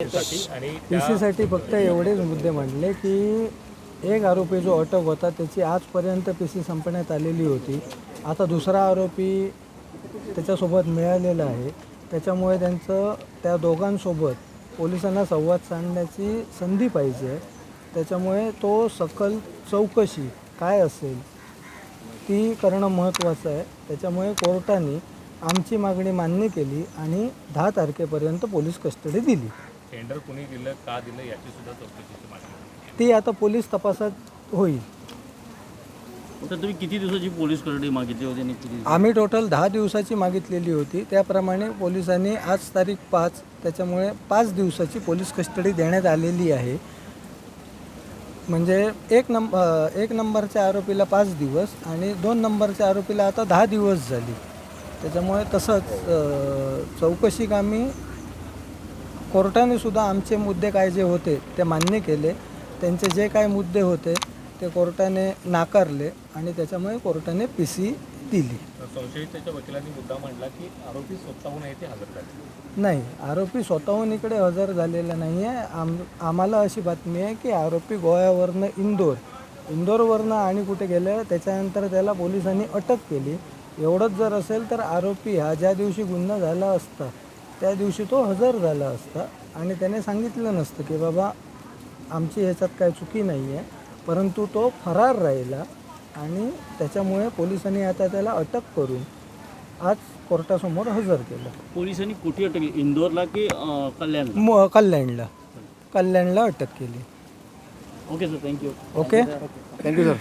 साठी पी सीसाठी फक्त एवढेच मुद्दे मांडले की एक आरोपी जो अटक होता त्याची आजपर्यंत पी सी संपण्यात आलेली होती. आता दुसरा आरोपी त्याच्यासोबत मिळालेला आहे. त्याच्यामुळे त्यांचं त्या दोघांसोबत पोलिसांना संवाद साधण्याची संधी पाहिजे. त्याच्यामुळे तो सकल चौकशी काय असेल ती करणं महत्त्वाचं आहे. त्याच्यामुळे कोर्टाने आमची मागणी मान्य केली आणि दहा तारखेपर्यंत पोलीस कस्टडी दिली. टेंडर कुणी दिलं का दिलं याची सुद्धा चौकशीची मागणी ती आता पोलीस तपासात होईल. तर तुम्ही किती दिवसाची पोलीस कस्टडी मागितली होती आणि किती आम्ही टोटल दहा दिवसाची मागितलेली होती. त्याप्रमाणे पोलिसांनी आज तारीख पाच त्याच्यामुळे पाच दिवसाची पोलीस कस्टडी देण्यात आलेली आहे. म्हणजे एक नंब एक नंबरच्या आरोपीला पाच दिवस आणि दोन नंबरच्या आरोपीला आता दहा दिवस झाली. त्याच्यामुळे तसंच चौकशी कामी कोर्टाने सुद्धा आमचे मुद्दे काय जे होते ते मान्य केले. त्यांचे जे काय मुद्दे होते ते कोर्टाने नाकारले आणि त्याच्यामुळे कोर्टाने पी सी दिली. तर संशयिताच्या वकिलांनी मुद्दा मांडला की आरोपी स्वतःहून येथे हजर झाले. नाही आरोपी स्वतःहून इकडे हजर झालेला नाही आहे आम आम्हाला अशी बातमी आहे की आरोपी गोव्यावरनं इंदोर इंदोरवरनं आणि कुठे गेलं त्याच्यानंतर त्याला पोलिसांनी अटक केली. एवढंच जर असेल तर आरोपी हा ज्या दिवशी गुन्हा झाला असता त्या दिवशी तो हजर झाला असता आणि त्याने सांगितलं नसतं की बाबा आमची ह्याच्यात काय चुकी नाही आहे परंतु तो फरार राहिला आणि त्याच्यामुळे पोलिसांनी आता त्याला अटक करून आज कोर्टासमोर हजर केलं. पोलिसांनी कुठे अटक केली? इंदोरला की अं, कल्याणला? म कल्याणला. कल्याणला अटक केली. Okay sir thank you. Okay. Thank you sir.